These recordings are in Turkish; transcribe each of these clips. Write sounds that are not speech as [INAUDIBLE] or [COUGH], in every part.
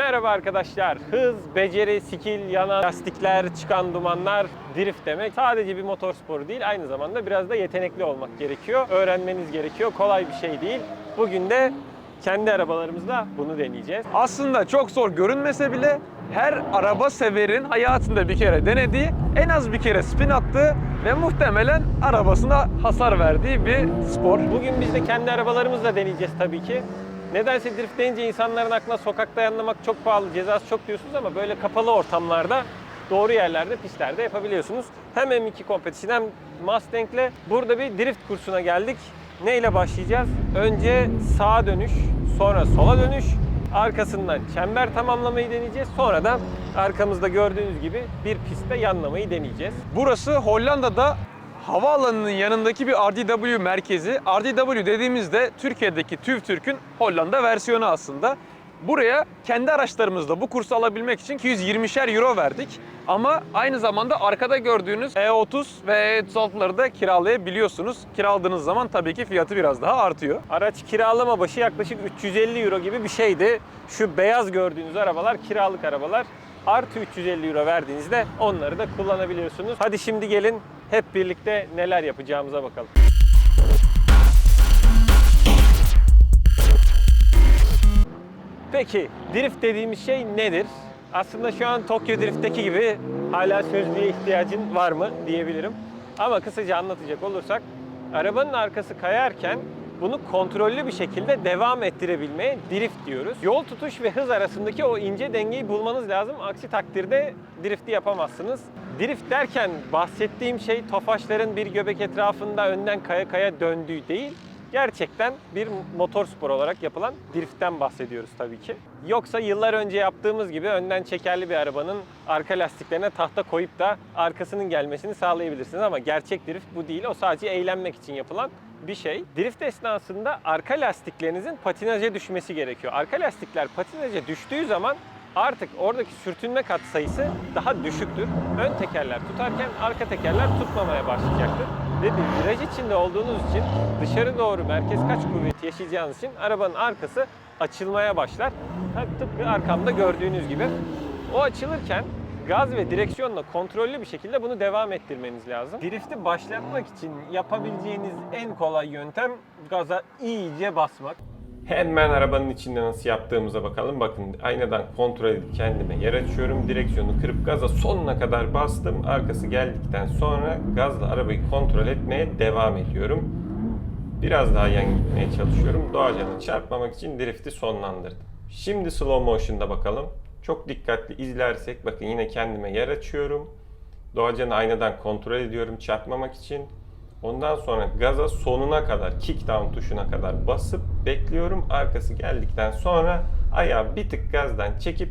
Merhaba arkadaşlar. Hız, beceri, skill, yana lastikler, çıkan dumanlar, drift demek. Sadece bir motor sporu değil, aynı zamanda biraz da yetenekli olmak gerekiyor. Öğrenmeniz gerekiyor. Kolay bir şey değil. Bugün de kendi arabalarımızla bunu deneyeceğiz. Aslında çok zor görünmese bile her araba severin hayatında bir kere denediği, en az bir kere spin attığı ve muhtemelen arabasına hasar verdiği bir spor. Bugün biz de kendi arabalarımızla deneyeceğiz tabii ki. Nedense drift deyince insanların aklına sokakta yanlamak çok pahalı, cezası çok diyorsunuz ama böyle kapalı ortamlarda doğru yerlerde, pistlerde yapabiliyorsunuz. Hem M2 Competition hem Mustang'le burada bir drift kursuna geldik. Neyle başlayacağız? Önce sağa dönüş, sonra sola dönüş, arkasından çember tamamlamayı deneyeceğiz. Sonra da arkamızda gördüğünüz gibi bir pistte yanlamayı deneyeceğiz. Burası Hollanda'da havaalanının yanındaki bir RDW merkezi. RDW dediğimizde Türkiye'deki TÜV TÜRK'ün Hollanda versiyonu aslında. Buraya kendi araçlarımızla bu kursu alabilmek için 220'şer euro verdik. Ama aynı zamanda arkada gördüğünüz E30 ve E36'ları da kiralayabiliyorsunuz. Kiraladığınız zaman tabii ki fiyatı biraz daha artıyor. Araç kiralama başı yaklaşık 350 euro gibi bir şeydi. Şu beyaz gördüğünüz arabalar kiralık arabalar. Artı 350 euro verdiğinizde onları da kullanabiliyorsunuz. Hadi şimdi gelin hep birlikte neler yapacağımıza bakalım. Peki drift dediğimiz şey nedir? Aslında şu an Tokyo Drift'teki gibi hala sözlüğe ihtiyacın var mı diyebilirim. Ama kısaca anlatacak olursak arabanın arkası kayarken bunu kontrollü bir şekilde devam ettirebilmeye drift diyoruz. Yol tutuş ve hız arasındaki o ince dengeyi bulmanız lazım. Aksi takdirde drifti yapamazsınız. Drift derken bahsettiğim şey tofaşların bir göbek etrafında önden kaya kaya döndüğü değil. Gerçekten bir motor spor olarak yapılan driftten bahsediyoruz tabii ki. Yoksa yıllar önce yaptığımız gibi önden çekerli bir arabanın arka lastiklerine tahta koyup da arkasının gelmesini sağlayabilirsiniz ama gerçek drift bu değil. O sadece eğlenmek için yapılan bir şey. Drift esnasında arka lastiklerinizin patinaja düşmesi gerekiyor. Arka lastikler patinaja düştüğü zaman artık oradaki sürtünme katsayısı daha düşüktür. Ön tekerler tutarken arka tekerler tutmamaya başlayacaktır. Ve bir viraj içinde olduğunuz için dışarı doğru merkez kaç kuvveti yaşayacağınız için arabanın arkası açılmaya başlar. Tıpkı arkamda gördüğünüz gibi. O açılırken gaz ve direksiyonla kontrollü bir şekilde bunu devam ettirmeniz lazım. Drift'i başlatmak için yapabileceğiniz en kolay yöntem gaza iyice basmak. Hemen arabanın içinde nasıl yaptığımıza bakalım. Bakın aynadan kontrol edip kendime yer açıyorum. Direksiyonu kırıp gaza sonuna kadar bastım. Arkası geldikten sonra gazla arabayı kontrol etmeye devam ediyorum. Biraz daha yan gitmeye çalışıyorum. Doğacan'a çarpmamak için drifti sonlandırdım. Şimdi slow motion'da bakalım. Çok dikkatli izlersek bakın yine kendime yer açıyorum. Doğacan'ı aynadan kontrol ediyorum çarpmamak için. Ondan sonra gaza sonuna kadar, kick down tuşuna kadar basıp bekliyorum. Arkası geldikten sonra ayağı bir tık gazdan çekip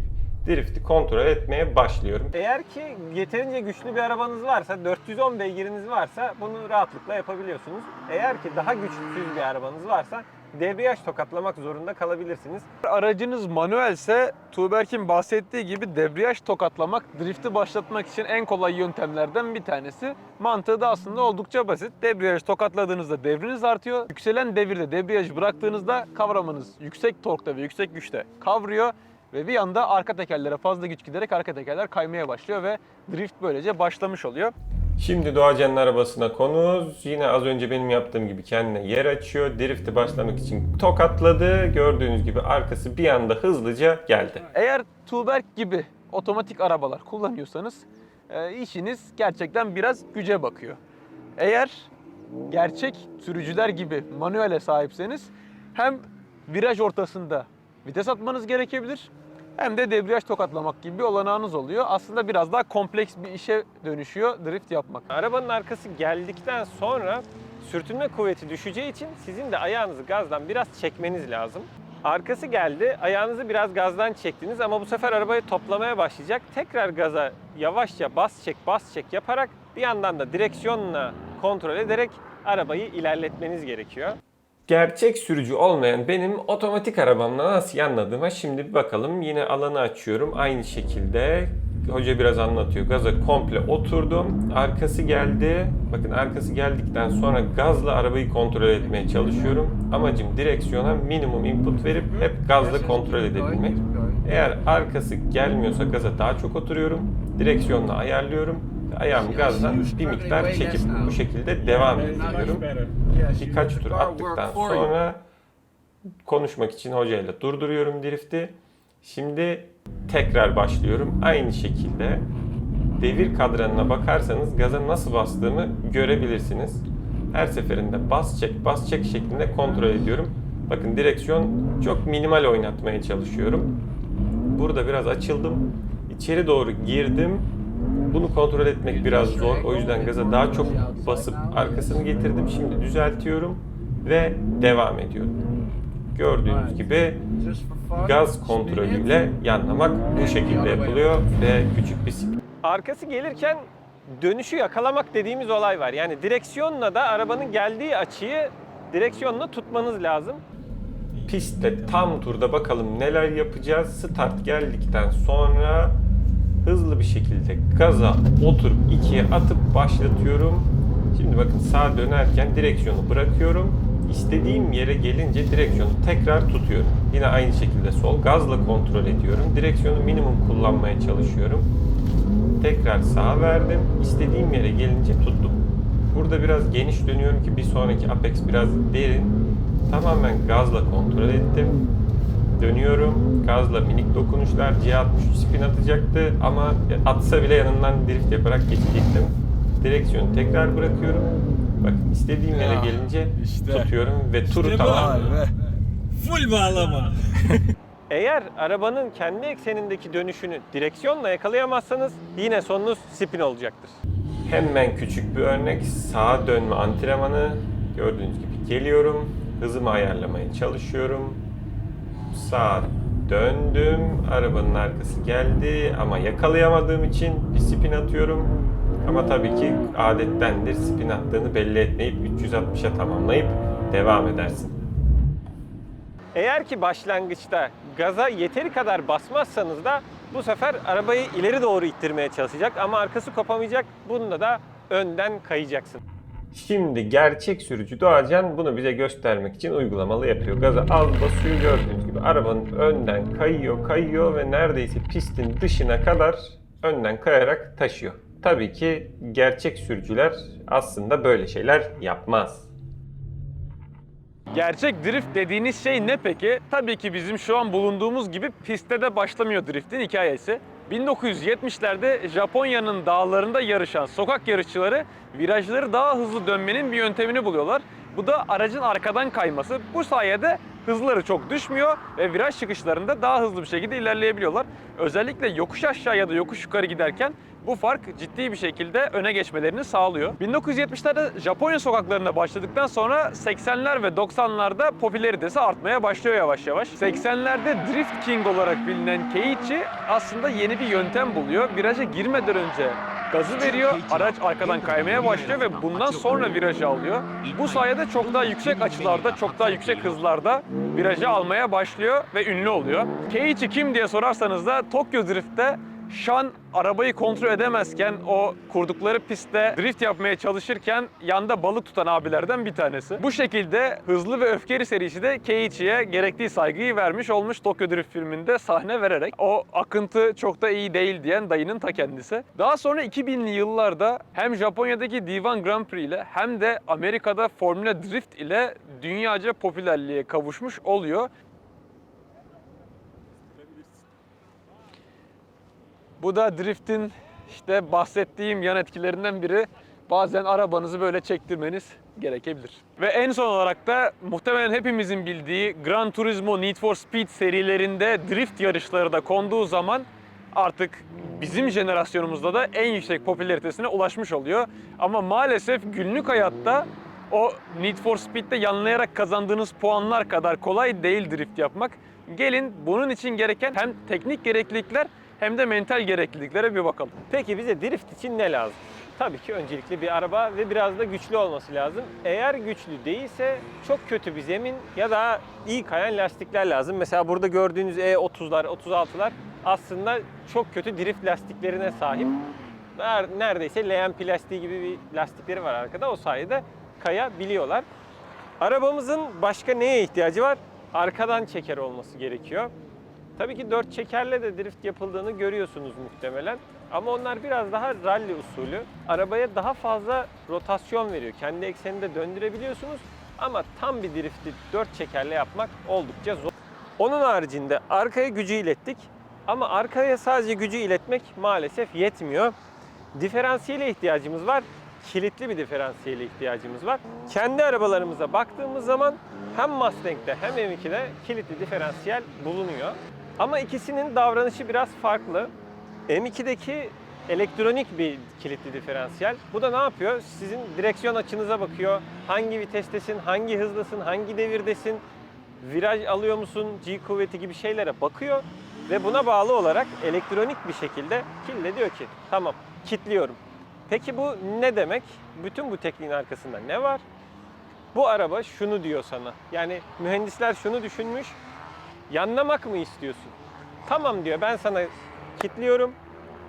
drifti kontrol etmeye başlıyorum. Eğer ki yeterince güçlü bir arabanız varsa, 410 beygiriniz varsa bunu rahatlıkla yapabiliyorsunuz. Eğer ki daha güçsüz bir arabanız varsa debriyaj tokatlamak zorunda kalabilirsiniz. Aracınız manuelse Tuğberk'in bahsettiği gibi debriyaj tokatlamak drifti başlatmak için en kolay yöntemlerden bir tanesi. Mantığı da aslında oldukça basit. Debriyaj tokatladığınızda devriniz artıyor. Yükselen devirde debriyajı bıraktığınızda kavramanız yüksek torkta ve yüksek güçte kavruyor ve bir anda arka tekerlere fazla güç giderek arka tekerler kaymaya başlıyor ve drift böylece başlamış oluyor. Şimdi Doğacan'ın arabasına konuz. Yine az önce benim yaptığım gibi kendine yer açıyor. Drifti başlamak için tokatladı. Gördüğünüz gibi arkası bir anda hızlıca geldi. Eğer Tuğberk gibi otomatik arabalar kullanıyorsanız e, işiniz gerçekten biraz güce bakıyor. Eğer gerçek sürücüler gibi manuele sahipseniz hem viraj ortasında vites atmanız gerekebilir hem de debriyaj tokatlamak gibi bir olanağınız oluyor. Aslında biraz daha kompleks bir işe dönüşüyor drift yapmak. Arabanın arkası geldikten sonra sürtünme kuvveti düşeceği için sizin de ayağınızı gazdan biraz çekmeniz lazım. Arkası geldi, ayağınızı biraz gazdan çektiniz ama bu sefer arabayı toplamaya başlayacak. Tekrar gaza yavaşça bas çek bas çek yaparak bir yandan da direksiyonla kontrol ederek arabayı ilerletmeniz gerekiyor. Gerçek sürücü olmayan benim otomatik arabamla nasıl yanladığıma şimdi bir bakalım. Yine alanı açıyorum aynı şekilde. Hoca biraz anlatıyor. Gaza komple oturdum. Arkası geldi. Bakın arkası geldikten sonra gazla arabayı kontrol etmeye çalışıyorum. Amacım direksiyona minimum input verip hep gazla kontrol edebilmek. Eğer arkası gelmiyorsa gaza daha çok oturuyorum. Direksiyonla ayarlıyorum. Ayağımı gazdan bir miktar çekip bu şekilde devam ettiriyorum. Birkaç tur attıktan sonra konuşmak için hocayla durduruyorum drifti. Şimdi tekrar başlıyorum. Aynı şekilde devir kadranına bakarsanız gaza nasıl bastığımı görebilirsiniz. Her seferinde bas çek bas çek şeklinde kontrol ediyorum. Bakın direksiyon çok minimal oynatmaya çalışıyorum. Burada biraz açıldım. İçeri doğru girdim. Bunu kontrol etmek biraz zor. O yüzden gaza daha çok basıp arkasını getirdim. Şimdi düzeltiyorum ve devam ediyorum. Gördüğünüz gibi gaz kontrolüyle yanlamak bu şekilde yapılıyor ve küçük bir. Arkası gelirken dönüşü yakalamak dediğimiz olay var. Yani direksiyonla da arabanın geldiği açıyı direksiyonla tutmanız lazım. Pistte tam turda bakalım neler yapacağız. Start geldikten sonra hızlı bir şekilde gaza oturup ikiye atıp başlatıyorum. Şimdi bakın sağa dönerken direksiyonu bırakıyorum. İstediğim yere gelince direksiyonu tekrar tutuyorum. Yine aynı şekilde sol gazla kontrol ediyorum. Direksiyonu minimum kullanmaya çalışıyorum. Tekrar sağa verdim. İstediğim yere gelince tuttum. Burada biraz geniş dönüyorum ki bir sonraki apex biraz derin. Tamamen gazla kontrol ettim. Dönüyorum. Gazla minik dokunuşlar. C63 spin atacaktı ama atsa bile yanından drift yaparak geçecektim. Direksiyonu tekrar bırakıyorum. Bakın istediğim yere Ya, gelince işte. tutuyorum ve turu İşte tamamlıyorum. Full bağlama. [LAUGHS] Eğer arabanın kendi eksenindeki dönüşünü direksiyonla yakalayamazsanız yine sonunuz spin olacaktır. Hemen küçük bir örnek sağa dönme antrenmanı. Gördüğünüz gibi geliyorum. Hızımı ayarlamaya çalışıyorum. Sağa döndüm. Arabanın arkası geldi ama yakalayamadığım için bir spin atıyorum. Ama tabii ki adettendir spin attığını belli etmeyip 360'a tamamlayıp devam edersin. Eğer ki başlangıçta gaza yeteri kadar basmazsanız da bu sefer arabayı ileri doğru ittirmeye çalışacak ama arkası kopamayacak. Bunda da önden kayacaksın. Şimdi gerçek sürücü Doğacan bunu bize göstermek için uygulamalı yapıyor. Gaza az basıyor gördüğünüz gibi arabanın önden kayıyor kayıyor ve neredeyse pistin dışına kadar önden kayarak taşıyor. Tabii ki gerçek sürücüler aslında böyle şeyler yapmaz. Gerçek drift dediğiniz şey ne peki? Tabii ki bizim şu an bulunduğumuz gibi pistte de başlamıyor driftin hikayesi. 1970'lerde Japonya'nın dağlarında yarışan sokak yarışçıları virajları daha hızlı dönmenin bir yöntemini buluyorlar. Bu da aracın arkadan kayması. Bu sayede hızları çok düşmüyor ve viraj çıkışlarında daha hızlı bir şekilde ilerleyebiliyorlar. Özellikle yokuş aşağı ya da yokuş yukarı giderken bu fark ciddi bir şekilde öne geçmelerini sağlıyor. 1970'lerde Japonya sokaklarına başladıktan sonra 80'ler ve 90'larda popülaritesi artmaya başlıyor yavaş yavaş. 80'lerde Drift King olarak bilinen Keiichi aslında yeni bir yöntem buluyor. Viraja girmeden önce gazı veriyor, araç arkadan kaymaya başlıyor ve bundan sonra virajı alıyor. Bu sayede çok daha yüksek açılarda, çok daha yüksek hızlarda virajı almaya başlıyor ve ünlü oluyor. Keiichi kim diye sorarsanız da Tokyo Drift'te Şan arabayı kontrol edemezken o kurdukları pistte drift yapmaya çalışırken yanda balık tutan abilerden bir tanesi. Bu şekilde Hızlı ve Öfkeli serisi de Keiichi'ye gerektiği saygıyı vermiş olmuş Tokyo Drift filminde sahne vererek. O akıntı çok da iyi değil diyen dayının ta kendisi. Daha sonra 2000'li yıllarda hem Japonya'daki D1 Grand Prix ile hem de Amerika'da Formula Drift ile dünyaca popülerliğe kavuşmuş oluyor. Bu da driftin işte bahsettiğim yan etkilerinden biri. Bazen arabanızı böyle çektirmeniz gerekebilir. Ve en son olarak da muhtemelen hepimizin bildiği Gran Turismo Need for Speed serilerinde drift yarışları da konduğu zaman artık bizim jenerasyonumuzda da en yüksek popülaritesine ulaşmış oluyor. Ama maalesef günlük hayatta o Need for Speed'de yanlayarak kazandığınız puanlar kadar kolay değil drift yapmak. Gelin bunun için gereken hem teknik gereklilikler hem de mental gerekliliklere bir bakalım. Peki bize drift için ne lazım? Tabii ki öncelikle bir araba ve biraz da güçlü olması lazım. Eğer güçlü değilse çok kötü bir zemin ya da iyi kayan lastikler lazım. Mesela burada gördüğünüz E30'lar, 36'lar aslında çok kötü drift lastiklerine sahip. Ner- Neredeyse leğen plastiği gibi bir lastikleri var arkada. O sayede kayabiliyorlar. Arabamızın başka neye ihtiyacı var? Arkadan çeker olması gerekiyor. Tabii ki dört çekerle de drift yapıldığını görüyorsunuz muhtemelen. Ama onlar biraz daha rally usulü. Arabaya daha fazla rotasyon veriyor. Kendi ekseninde döndürebiliyorsunuz. Ama tam bir drifti dört çekerle yapmak oldukça zor. Onun haricinde arkaya gücü ilettik. Ama arkaya sadece gücü iletmek maalesef yetmiyor. Diferansiyele ihtiyacımız var. Kilitli bir diferansiyele ihtiyacımız var. Kendi arabalarımıza baktığımız zaman hem Mustang'de hem M2'de kilitli diferansiyel bulunuyor. Ama ikisinin davranışı biraz farklı. M2'deki elektronik bir kilitli diferansiyel. Bu da ne yapıyor? Sizin direksiyon açınıza bakıyor. Hangi vitestesin, hangi hızdasın, hangi devirdesin, viraj alıyor musun, G kuvveti gibi şeylere bakıyor. Ve buna bağlı olarak elektronik bir şekilde kille diyor ki tamam kilitliyorum. Peki bu ne demek? Bütün bu tekniğin arkasında ne var? Bu araba şunu diyor sana. Yani mühendisler şunu düşünmüş. Yanlamak mı istiyorsun? Tamam diyor ben sana kilitliyorum.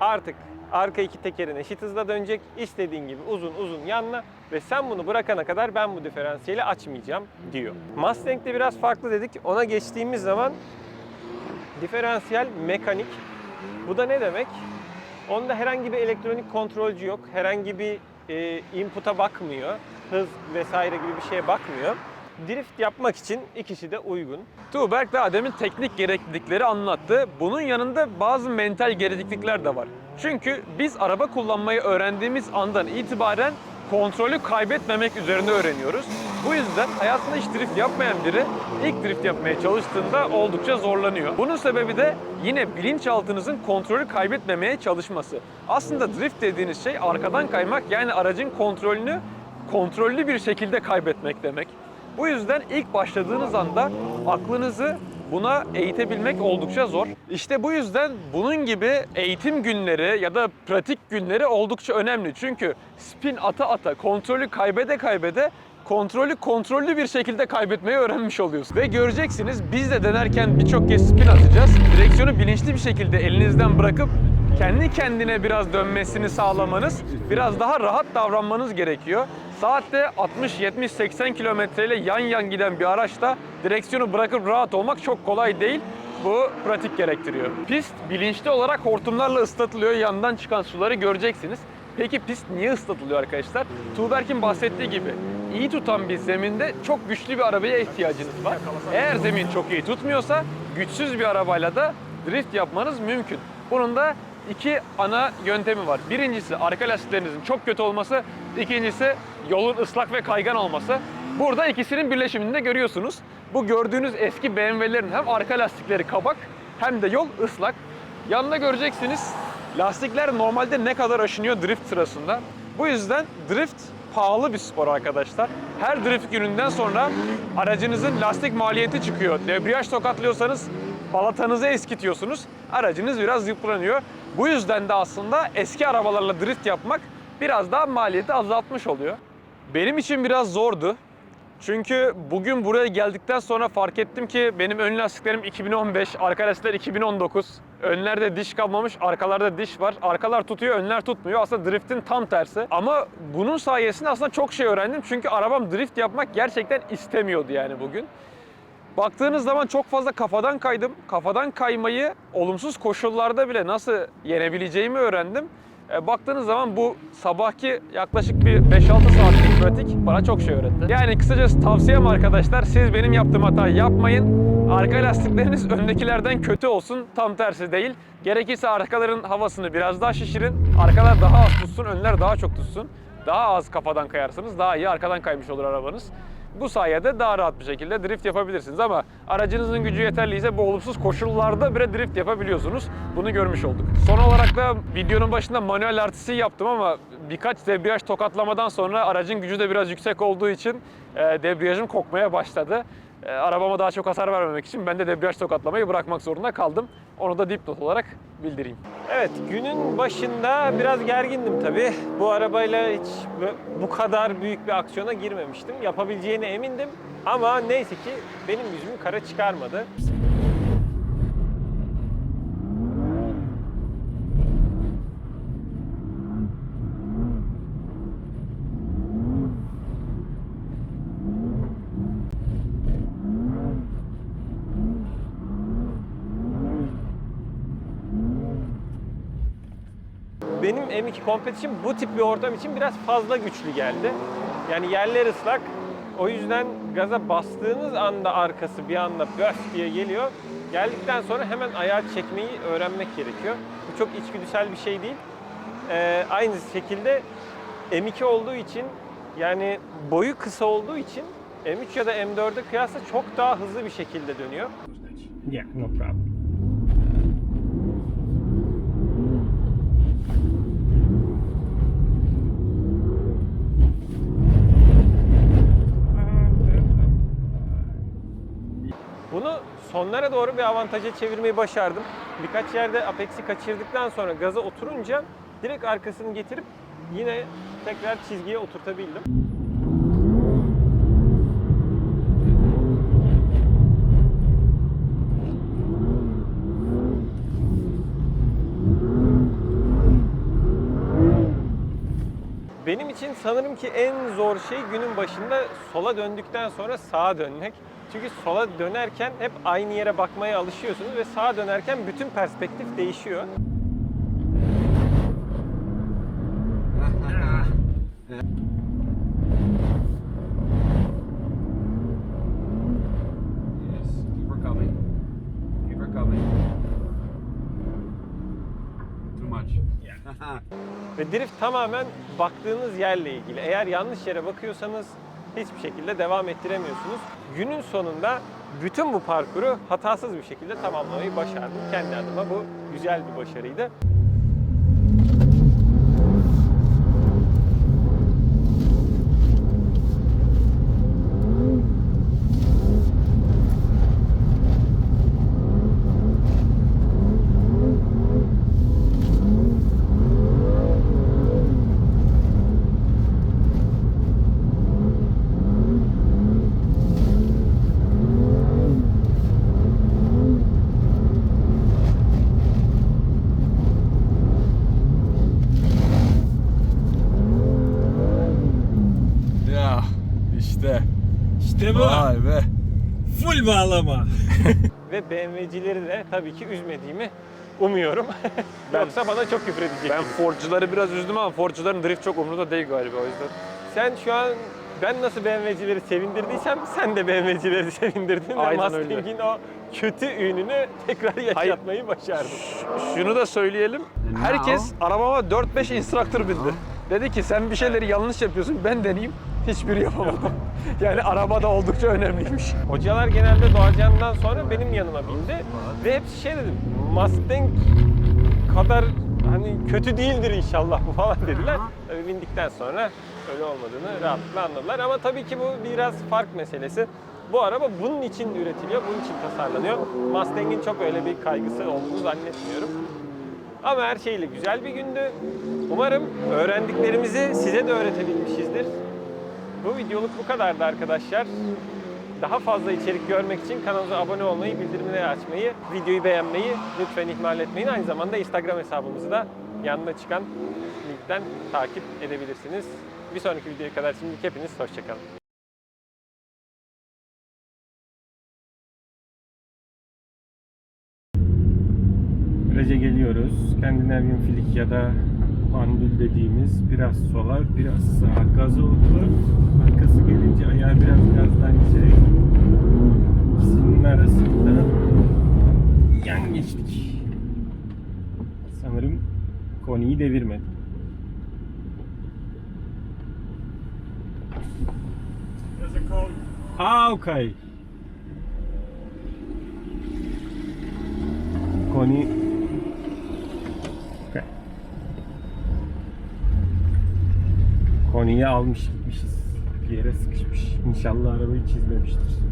Artık arka iki tekerin eşit hızla dönecek. İstediğin gibi uzun uzun yanla ve sen bunu bırakana kadar ben bu diferansiyeli açmayacağım diyor. Mustang'de biraz farklı dedik. Ona geçtiğimiz zaman diferansiyel mekanik. Bu da ne demek? Onda herhangi bir elektronik kontrolcü yok. Herhangi bir e, input'a bakmıyor. Hız vesaire gibi bir şeye bakmıyor. Drift yapmak için ikisi de uygun. Tuğberk ve Adem'in teknik gereklilikleri anlattı. Bunun yanında bazı mental gereklilikler de var. Çünkü biz araba kullanmayı öğrendiğimiz andan itibaren kontrolü kaybetmemek üzerine öğreniyoruz. Bu yüzden hayatında hiç drift yapmayan biri ilk drift yapmaya çalıştığında oldukça zorlanıyor. Bunun sebebi de yine bilinçaltınızın kontrolü kaybetmemeye çalışması. Aslında drift dediğiniz şey arkadan kaymak yani aracın kontrolünü kontrollü bir şekilde kaybetmek demek. Bu yüzden ilk başladığınız anda aklınızı buna eğitebilmek oldukça zor. İşte bu yüzden bunun gibi eğitim günleri ya da pratik günleri oldukça önemli. Çünkü spin ata ata, kontrolü kaybede kaybede kontrolü kontrollü bir şekilde kaybetmeyi öğrenmiş oluyorsun. Ve göreceksiniz biz de denerken birçok kez spin atacağız. Direksiyonu bilinçli bir şekilde elinizden bırakıp kendi kendine biraz dönmesini sağlamanız, biraz daha rahat davranmanız gerekiyor. Saatte 60, 70, 80 kilometreyle yan yan giden bir araçta direksiyonu bırakıp rahat olmak çok kolay değil. Bu pratik gerektiriyor. Pist bilinçli olarak hortumlarla ıslatılıyor. Yandan çıkan suları göreceksiniz. Peki pist niye ıslatılıyor arkadaşlar? Tuğberk'in bahsettiği gibi iyi tutan bir zeminde çok güçlü bir arabaya ihtiyacınız var. Eğer zemin çok iyi tutmuyorsa güçsüz bir arabayla da drift yapmanız mümkün. Bunun da iki ana yöntemi var. Birincisi arka lastiklerinizin çok kötü olması, ikincisi yolun ıslak ve kaygan olması. Burada ikisinin birleşimini de görüyorsunuz. Bu gördüğünüz eski BMW'lerin hem arka lastikleri kabak hem de yol ıslak. Yanında göreceksiniz lastikler normalde ne kadar aşınıyor drift sırasında. Bu yüzden drift pahalı bir spor arkadaşlar. Her drift gününden sonra aracınızın lastik maliyeti çıkıyor. Debriyaj tokatlıyorsanız balatanızı eskitiyorsunuz. Aracınız biraz yıpranıyor. Bu yüzden de aslında eski arabalarla drift yapmak biraz daha maliyeti azaltmış oluyor. Benim için biraz zordu. Çünkü bugün buraya geldikten sonra fark ettim ki benim ön lastiklerim 2015, arka lastikler 2019. Önlerde diş kalmamış, arkalarda diş var. Arkalar tutuyor, önler tutmuyor. Aslında driftin tam tersi. Ama bunun sayesinde aslında çok şey öğrendim. Çünkü arabam drift yapmak gerçekten istemiyordu yani bugün. Baktığınız zaman çok fazla kafadan kaydım. Kafadan kaymayı olumsuz koşullarda bile nasıl yenebileceğimi öğrendim. E, baktığınız zaman bu sabahki yaklaşık bir 5-6 saatlik pratik bana çok şey öğretti. Yani kısacası tavsiyem arkadaşlar siz benim yaptığım hatayı yapmayın. Arka lastikleriniz öndekilerden kötü olsun. Tam tersi değil. Gerekirse arkaların havasını biraz daha şişirin. Arkalar daha az tutsun, önler daha çok tutsun. Daha az kafadan kayarsınız. Daha iyi arkadan kaymış olur arabanız. Bu sayede daha rahat bir şekilde drift yapabilirsiniz ama aracınızın gücü yeterliyse bu olumsuz koşullarda bile drift yapabiliyorsunuz. Bunu görmüş olduk. Son olarak da videonun başında manuel artısı yaptım ama birkaç debriyaj tokatlamadan sonra aracın gücü de biraz yüksek olduğu için e, debriyajım kokmaya başladı. E, arabama daha çok hasar vermemek için ben de debriyaj tokatlamayı bırakmak zorunda kaldım. Onu da dipnot olarak bildireyim. Evet, günün başında biraz gergindim tabii. Bu arabayla hiç bu kadar büyük bir aksiyona girmemiştim. Yapabileceğine emindim. Ama neyse ki benim yüzümü kara çıkarmadı. Benim M2 Competition bu tip bir ortam için biraz fazla güçlü geldi. Yani yerler ıslak. O yüzden gaza bastığınız anda arkası bir anda böf diye geliyor. Geldikten sonra hemen ayağı çekmeyi öğrenmek gerekiyor. Bu çok içgüdüsel bir şey değil. Ee, aynı şekilde M2 olduğu için yani boyu kısa olduğu için M3 ya da M4'e kıyasla çok daha hızlı bir şekilde dönüyor. Yeah, no problem. Bunu sonlara doğru bir avantaja çevirmeyi başardım. Birkaç yerde Apex'i kaçırdıktan sonra gaza oturunca direkt arkasını getirip yine tekrar çizgiye oturtabildim. Benim için sanırım ki en zor şey günün başında sola döndükten sonra sağa dönmek. Çünkü sola dönerken hep aynı yere bakmaya alışıyorsunuz ve sağa dönerken bütün perspektif değişiyor. Ve drift tamamen baktığınız yerle ilgili. Eğer yanlış yere bakıyorsanız hiçbir şekilde devam ettiremiyorsunuz. Günün sonunda bütün bu parkuru hatasız bir şekilde tamamlamayı başardım. Kendi adıma bu güzel bir başarıydı. ya işte. İşte bu. Vay be. Bağlama. Ve BMW'cileri de tabii ki üzmediğimi umuyorum. [LAUGHS] Yoksa bana çok küfür edecek. Ben Ford'cuları biraz üzdüm ama Ford'cuların drift çok umurunda değil galiba o yüzden. Sen şu an ben nasıl BMW'cileri sevindirdiysem sen de BMW'cileri sevindirdin ve Aynen öyle. Mustang'in o kötü ününü tekrar yaşatmayı başardın. Şunu da söyleyelim. Herkes arabama 4-5 instruktör bindi. Dedi ki sen bir şeyleri yanlış yapıyorsun ben deneyeyim. Hiçbiri yapamadım. [LAUGHS] yani arabada oldukça önemliymiş. Hocalar genelde Doğacan'dan sonra benim yanıma bindi ve hepsi şey dedim. Mustang kadar hani kötü değildir inşallah bu [LAUGHS] falan dediler. Tabii bindikten sonra öyle olmadığını rahatlıkla anladılar ama tabii ki bu biraz fark meselesi. Bu araba bunun için üretiliyor, bunun için tasarlanıyor. Mustang'in çok öyle bir kaygısı olduğunu zannetmiyorum. Ama her şeyle güzel bir gündü. Umarım öğrendiklerimizi size de öğretebilmişizdir. Bu videoluk bu kadardı arkadaşlar. Daha fazla içerik görmek için kanalımıza abone olmayı, bildirimleri açmayı, videoyu beğenmeyi lütfen ihmal etmeyin. Aynı zamanda Instagram hesabımızı da yanına çıkan linkten takip edebilirsiniz. Bir sonraki videoya kadar şimdilik hepiniz hoşçakalın. Geliyoruz. Skandinavyan filik ya da pandül dediğimiz biraz sola, biraz sağa. Gazı otur. Arkası gelince ayağı biraz gazdan geçerek ikisinin arasında yan geçtik. Sanırım koniyi devirmedi. Ah, okay. Koni Okay. Koniyi almış gitmişiz. Bir yere sıkışmış. İnşallah arabayı çizmemiştir.